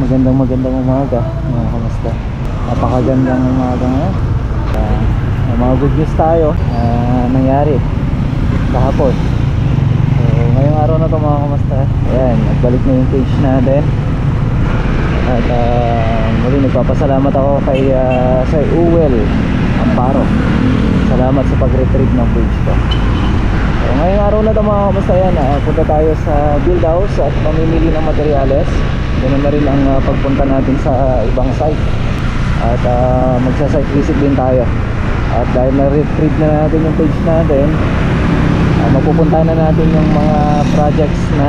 magandang magandang umaga. Mga kamusta? Napakagandang umaga ngayon. Uh, mga good news tayo na nangyari kahapon. So, ngayong araw na to mga kamusta. Ayan, nagbalik na yung page natin. At uh, muli nagpapasalamat ako kay uh, Sir Uwel Amparo. Salamat sa pag-retrieve ng page ko. So, ngayong araw na ito mga kamusta yan, ah, punta tayo sa build house at mamimili ng materyales. Ganun na rin ang ah, pagpunta natin sa ibang site. At uh, magsa-site visit din tayo. At dahil na-retrieve na natin yung page natin, uh, mapupunta na natin yung mga projects na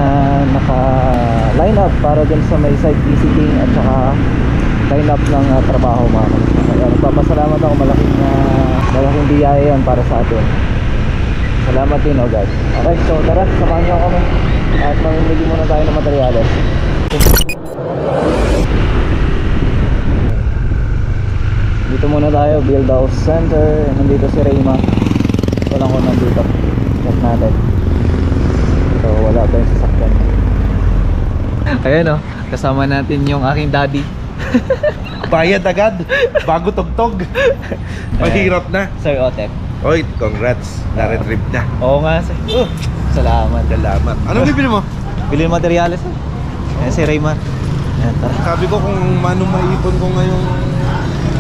naka-line up para dun sa may site visiting at saka line up ng ah, trabaho mga kamusta. Kaya nagpapasalamat ako malaking, uh, malaking biyaya yan para sa atin. Salamat din, oh God. Okay, so tara, samahan niyo kami. At mamimili muna tayo ng materyales. Dito muna tayo, Build House Center. Nandito si Rayma. Wala ko nandito. Check natin. So, wala pa yung sasakyan. Ayan, oh. Kasama natin yung aking daddy. Bayad agad, bago tugtog. Mahirap na. Sir Otep. Oy, congrats. Na-retrieve na. Oo nga, sir. Oh, Salamat. salamat. Anong bibili mo? Bili ng materyales, sir. Ayan si Rayma. Ayan, tara. Sabi ko kung mano maipon ko ngayong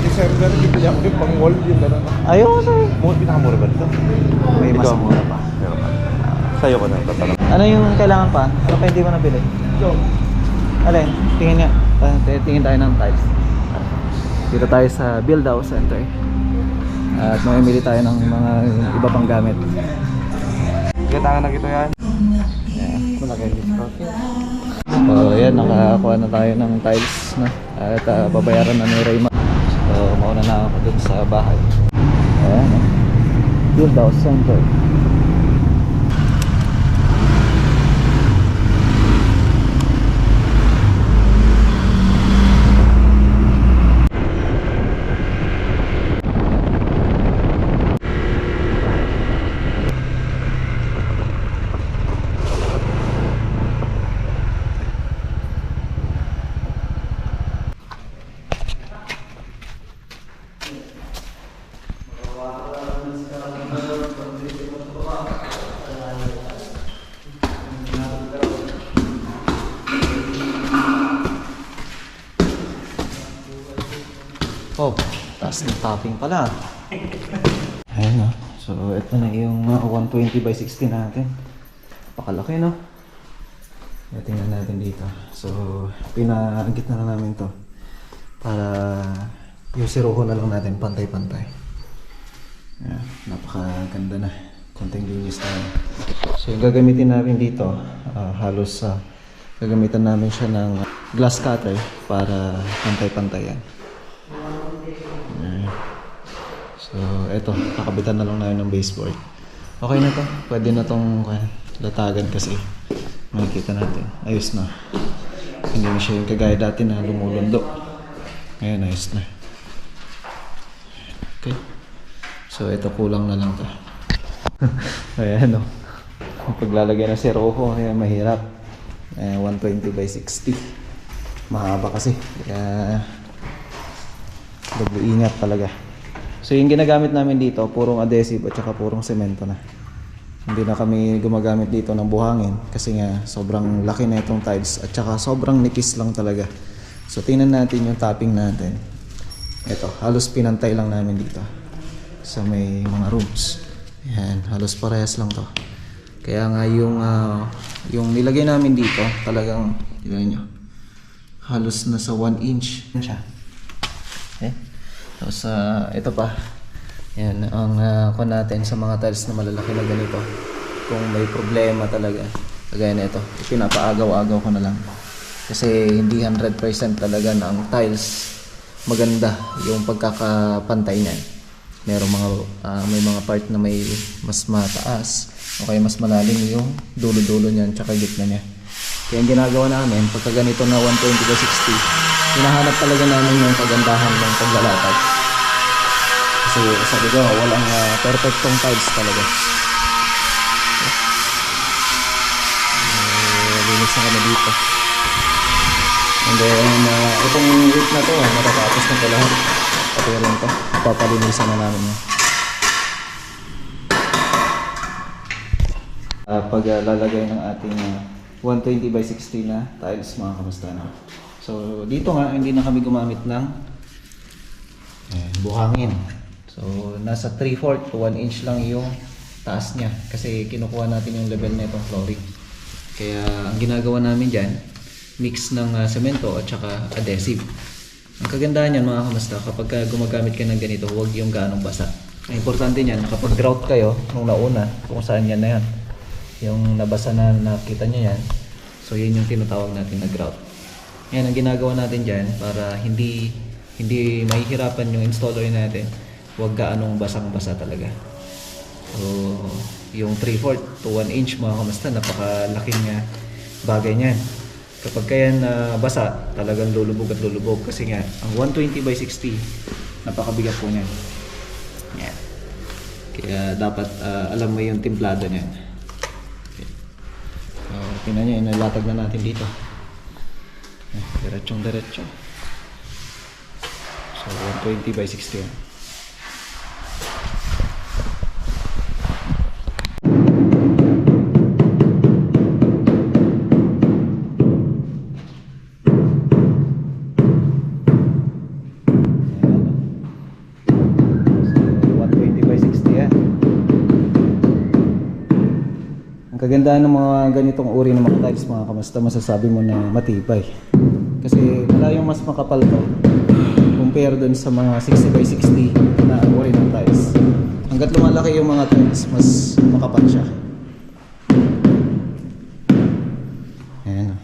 December, bibili ako yung pang wall yung gano'n. Ayun, sir. Mo, pinakamura ba nito? May mas mura pa. Meron ka. Sa'yo ko na, tatanong. Ano yung kailangan pa? Ano pa hindi mo nabili? Alin? Tingin nga. Ah, tingin tayo ng tiles. Dito tayo sa Build House Center. At mamimili tayo ng mga iba pang gamit. Katangan na kita yan. Malaki yung discount. So, ayan. Nakakuha na tayo ng tiles na. At ah, babayaran na ni Rayma. So, mauna na ako dun sa bahay. Ayan. oh. Build Oh, taas ng topping pala. Ayan oh. So, ito na yung uh, 120 by 60 natin. Pakalaki no? Kaya tingnan natin dito. So, pinagit na namin to. Para yung siruho na lang natin pantay-pantay. Ayan, napakaganda na. Konting linis na. So, yung gagamitin natin dito, ah, halos sa gagamitan namin siya ng glass cutter para pantay-pantayan. So, eto, kakabitan na lang namin ng baseboard. Okay na to. Pwede na tong uh, latagan kasi makikita natin. Ayos na. Hindi na siya yung kagaya dati na lumulundo. Ngayon, ayos na. Okay. So, ito kulang na lang to. Ayan, no. Paglalagay ng seroho, ayan, mahirap. Eh, 120 by 60. Mahaba kasi. Kaya, Double ingat talaga. So yung ginagamit namin dito, purong adhesive at saka purong semento na. Hindi na kami gumagamit dito ng buhangin kasi nga sobrang laki na itong tiles at saka sobrang nipis lang talaga. So tingnan natin yung topping natin. Ito, halos pinantay lang namin dito sa may mga rooms. Yan, halos parehas lang to. Kaya nga yung ah, yung nilagay namin dito, talagang tingnan nyo. Halos nasa 1 inch siya. Tapos ah, ito pa. Yan ang uh, natin sa mga tiles na malalaki na ganito. Kung may problema talaga. Kagaya na ito. Pinapaagaw-agaw ko na lang. Kasi hindi 100% talaga na ang tiles maganda yung pagkakapantay niyan. Merong mga ah, may mga part na may mas mataas o kaya mas malalim yung dulo-dulo niyan tsaka gitna niya. Kaya ang ginagawa namin, pagka ganito na 120 by 60, hinahanap talaga namin yung kagandahan ng paglalatag. Kasi sabi ko, walang uh, perfectong tiles talaga. Uh, linis na kami dito. And then, uh, itong week na to, ah, matatapos na to lahat. Pati rin to. Papalinisan na namin yan. Ah, pag ah, lalagay ng ating ah, 120 by 60 na tiles mga kamusta na. So dito nga hindi na kami gumamit ng eh, buhangin. So nasa 3/4 to 1 inch lang yung taas niya kasi kinukuha natin yung level na itong flooring. Kaya ang ginagawa namin diyan mix ng ah, semento at saka adhesive. Ang kagandahan niyan mga kamusta kapag ka gumagamit ka ng ganito huwag yung ganong basa. Ang importante niyan kapag grout kayo nung nauna kung saan yan na yan yung nabasa na nakita niya yan so yun yung tinatawag natin na grout yan ang ginagawa natin dyan para hindi hindi mahihirapan yung installer natin. Huwag gaanong basang basa talaga. So yung 3/4 to 1 inch mga kamasta napakalaking uh, bagay niyan. Kapag kaya na basa talagang lulubog at lulubog. Kasi nga ang 120 by 60 napakabigat po niyan. Yan. Kaya dapat ah, alam mo yung timplado niyan. So, tingnan nyo, inalatag na natin dito. Diretsong diretso. So, 120 by 60 yan. Ayan, oh. So, 120 by 60 yan. Ang kagandahan ng mga ganitong uri ng mga tiles mga kamusta masasabi mo na matibay. Kasi wala yung mas makapal to compare dun sa mga 60 by 60 na ng tiles. Hanggat lumalaki yung mga tiles, mas makapal siya. Ayan. oh.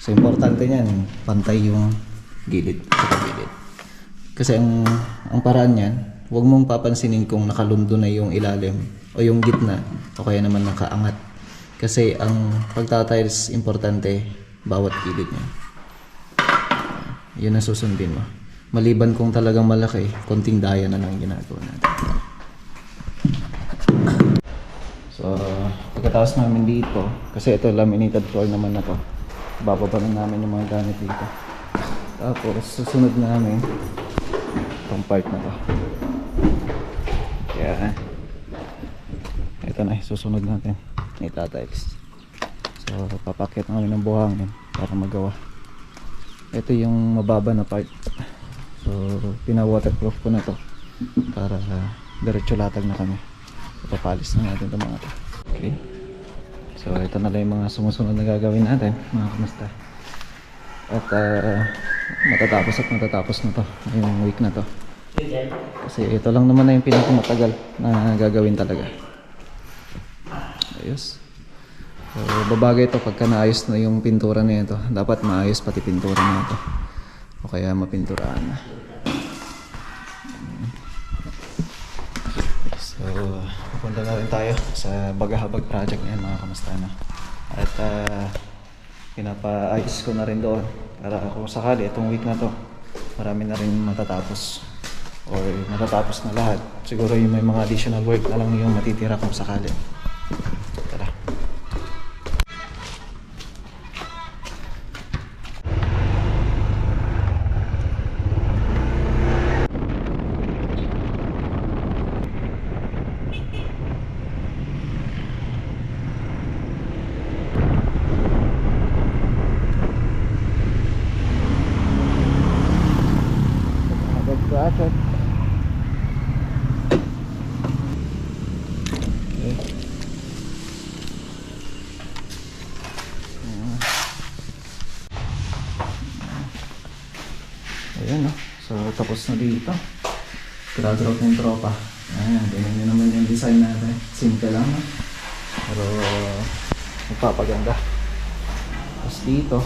So importante niyan, pantay yung gilid sa gilid. Kasi ang ang paraan niyan, huwag mong papansinin kung nakalundo na yung ilalim o yung gitna o kaya naman nakaangat. Kasi ang pagtatiles importante bawat gilid niya. Yun ang susundin mo. Maliban kung talagang malaki, konting daya na lang ang ginagawa natin. So, pagkatapos namin dito, kasi ito laminated floor naman na to. Bababa na namin yung mga gamit dito. Tapos, susunod namin itong part na to. Kaya, ito na, susunod natin. Itatiles. So, papakit na kami ng buhangin para magawa. Ito yung mababa na part. So, pina-waterproof ko na to para uh, diretso latag na kami. Ipapalis na natin itong mga to. Okay. So, ito na lang yung mga sumusunod na gagawin natin, mga kamusta. At uh, matatapos at matatapos na to, yung week na to. Kasi ito lang naman na yung pinakamatagal na gagawin talaga. Ayos. So, babagay ito pagka naayos na yung pintura na ito. Dapat maayos pati pintura na ito. O kaya mapinturaan na. So, pupunta na rin tayo sa Bagahabag project ngayon mga kamusta na. At uh, pinapaayos ko na rin doon para kung sakali itong week na to marami na rin matatapos or matatapos na lahat. Siguro yung may mga additional work na lang yung matitira kung sakali. Tara. Bagahabag project. Okay. Ayan no. So tapos na dito. Graduate ng tropa. Ayan, ganyan yun naman yung design natin. Simple lang no. Pero magpapaganda. Tapos dito,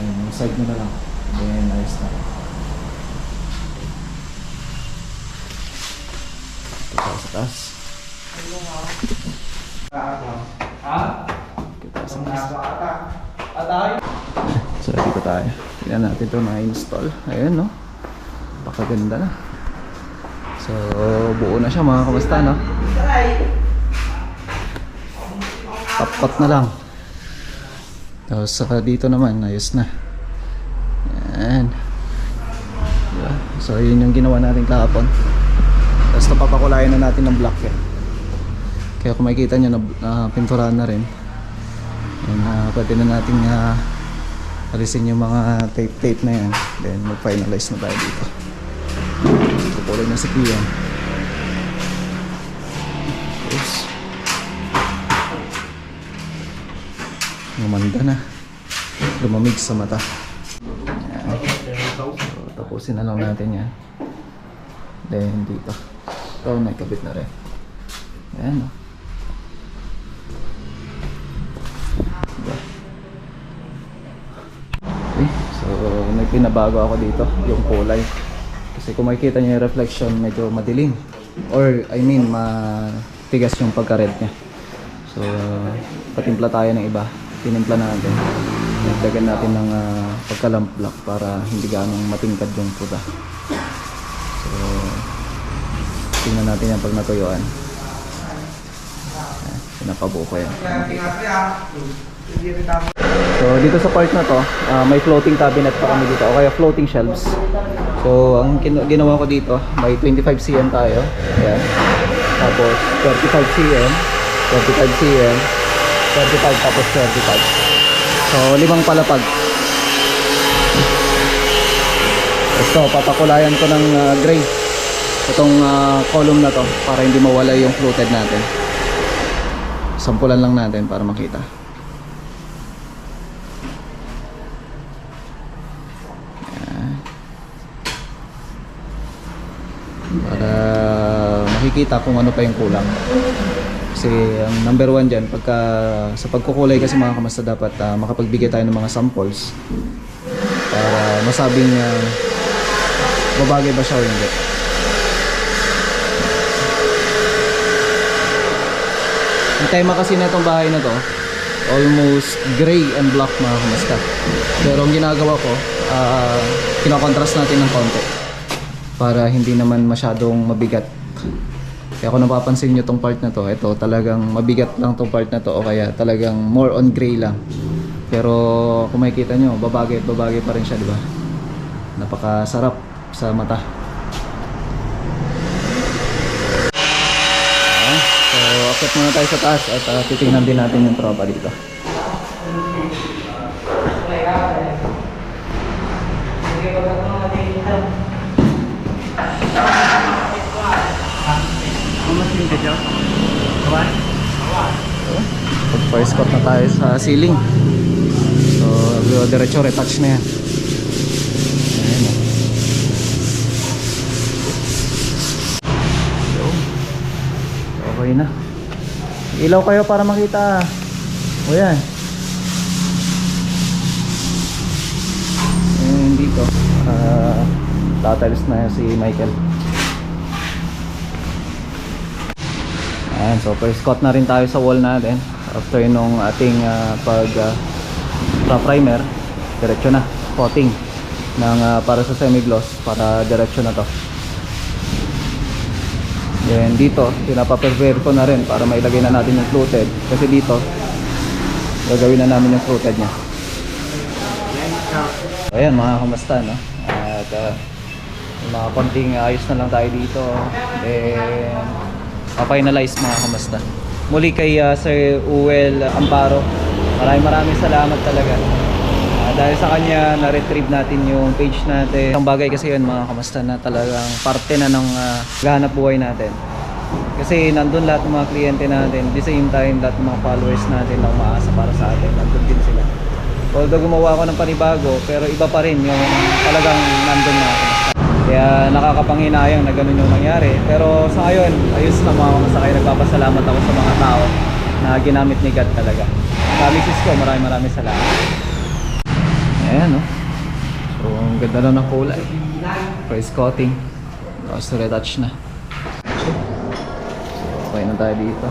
ayan, yung side mo na lang. Then ayos na lang. Ito tayo sa taas. Ito tayo sa taas. So, dito tayo. Tingnan natin ito na-install. Ayan, no? Pakaganda na. So, buo na siya mga kamusta, no? Tapat na lang. Tapos, saka dito naman, ayos na. So yun yung ginawa natin kahapon. Tapos napapakulayan na natin ng black yan. Kaya kung makikita nyo na, na pinturahan na rin. Yan, ah, pwede na natin uh, alisin yung mga tape-tape na yan. Then mag-finalize na tayo dito. Kukulay na si Kian. Oops. Gumanda na. Lumamig sa mata. Yan. So, tapusin na lang natin yan. Then dito. Ito, may kabit na rin. Ayan o. pinabago ako dito, yung kulay. Kasi kung makikita niyo yung reflection, medyo madilim. Or, I mean, matigas yung pagka-red niya. So, patimpla tayo ng iba. Tinimpla natin. Nagdagan natin ng uh, pagka-lamp black para hindi ganong matingkad yung puta. So, tingnan natin yan pag natuyuan. Ayan, Pinapabuo ko yan. So, dito sa part na to, ah, may floating cabinet pa kami dito o kaya floating shelves. So, ang ginawa ko dito, may 25 cm tayo. Ayan. Tapos, 35 cm, 35 cm, 35 tapos 35. So, limang palapag. Ito, papakulayan ko ng ah, gray. Itong ah, column na to para hindi mawala yung fluted natin. Sampulan lang natin para makita. Makikita kung ano pa yung kulang. Kasi ang number one dyan, pagka, sa pagkukulay kasi mga kamasta dapat ah, makapagbigay tayo ng mga samples para masabing uh, babagay ba siya o hindi. Ang tema kasi na itong bahay na to, almost gray and black mga kamasta. Pero ang ginagawa ko, uh, kinokontrast natin ng konti para hindi naman masyadong mabigat. Kaya kung napapansin nyo tong part na to, ito talagang mabigat lang tong part na to o kaya talagang more on gray lang. Pero kung makikita nyo, babagay at babagay pa rin siya, di ba? Napakasarap sa mata. Ayan. So, akit muna tayo sa taas at uh, titingnan din natin yung tropa dito. Pag first cut na tayo sa ceiling. So, diretso retouch na yan. Ayan o. Yun. Okay na. Ilaw kayo para makita. O yan. Ayan dito. Uh, tatiles na si Michael. Ayan, so first cut na rin tayo sa wall natin. After nung ating ah, pag uh, primer, diretso na coating ng ah, para sa semi-gloss para diretso na to. Then dito, pinapa-prepare ko na rin para mailagay na natin yung fluted kasi dito gagawin na namin yung fluted niya. So, ayan mga kamusta no? At ah, yung mga konting ayos na lang tayo dito. Then pa-finalize mga kamusta. Muli kay ah, Sir Uwel Amparo. Maraming maraming salamat talaga. Ah, dahil sa kanya na-retrieve natin yung page natin. Ang bagay kasi yun mga kamusta na talagang parte na ng uh, gahanap buhay natin. Kasi nandun lahat ng mga kliyente natin. At the same time, lahat ng mga followers natin na umaasa para sa atin. Nandun din sila. Although gumawa ako ng panibago, pero iba pa rin yung talagang nandun na ako. Kaya nakakapanghinayang na ganun yung nangyari. Pero sa ngayon, ayos na mga kamasakay. Nagpapasalamat ako sa mga tao na ginamit ni God talaga. Sa misis ko, maraming maraming salamat. Ayan, no? So, ang ganda na ng kulay. Price coating. Tapos retouch na. So, okay na tayo dito.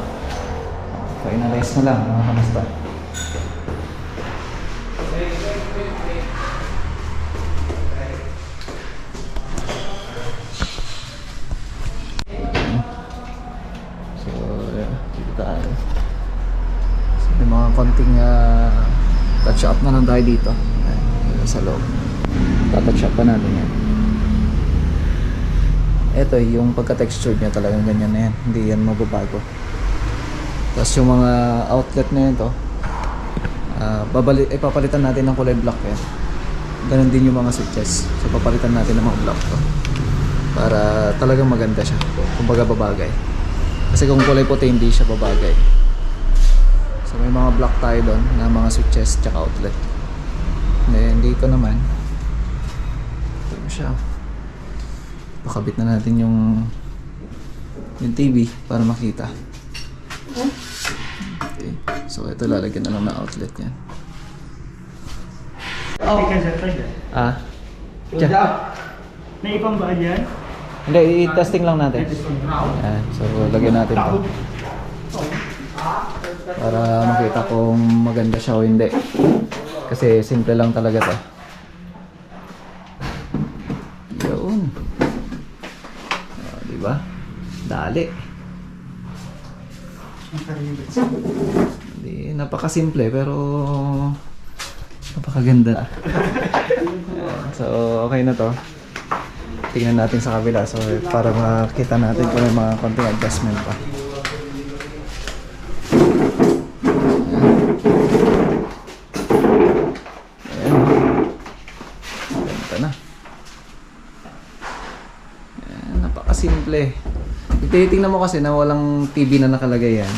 Finalize na lang, mga kamusta. So, yeah, dito tayo. So, may mga konting ah, touch up na lang tayo dito. Ayan, sa loob. Tatouch up pa natin yan. Ito yung pagka-texture niya talagang ganyan na yan. Hindi yan mababago. Tapos yung mga outlet na ito, ah babali, eh, natin ng kulay black yan. Ganon din yung mga switches. So papalitan natin ng mga black to. Para talagang maganda siya. Kumbaga babagay. Kasi kung kulay puti hindi siya babagay. So may mga black tayo doon na mga switches tsaka outlet. Then dito naman, ito siya. Pakabit na natin yung yung TV para makita. Okay. So ito lalagyan na lang ng outlet yan. Oh. Ah. Diyan. Naipang ba yan? Hindi, i-testing lang natin. Ayan. So lagyan natin to. Para makita kung maganda siya o hindi. Kasi simple lang talaga to. Yun. Oh, di ba? Dali. Hindi, napakasimple pero napakaganda. Ayan, so, okay na to. Tingnan natin sa kabila so para makita natin kung may mga konting adjustment pa. Ayan. Ganda na. Ayan, napakasimple. Tinitingnan mo kasi na walang TV na nakalagay yan.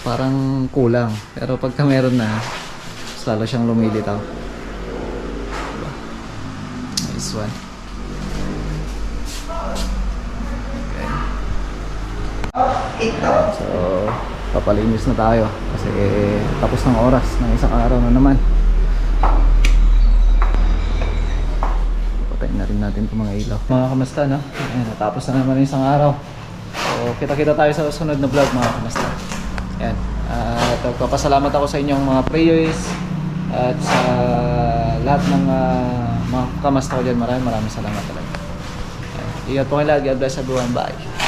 Parang kulang. Pero pagka meron na, mas lalo siyang lumilitaw. Diba? Nice one. Okay. So, papalinis na tayo kasi tapos ng oras ng isang araw na naman. Patayin na rin natin itong mga ilaw. Mga kamusta, no? Ayan, natapos na naman isang araw. So, kita-kita tayo sa susunod na vlog, mga kamusta. Ayan. At papasalamat ako sa inyong mga prayers at sa lahat ng ah, mga kamasta ko dyan. Maraming maraming salamat talaga. Ingat po kayo lahat. God bless everyone. Bye.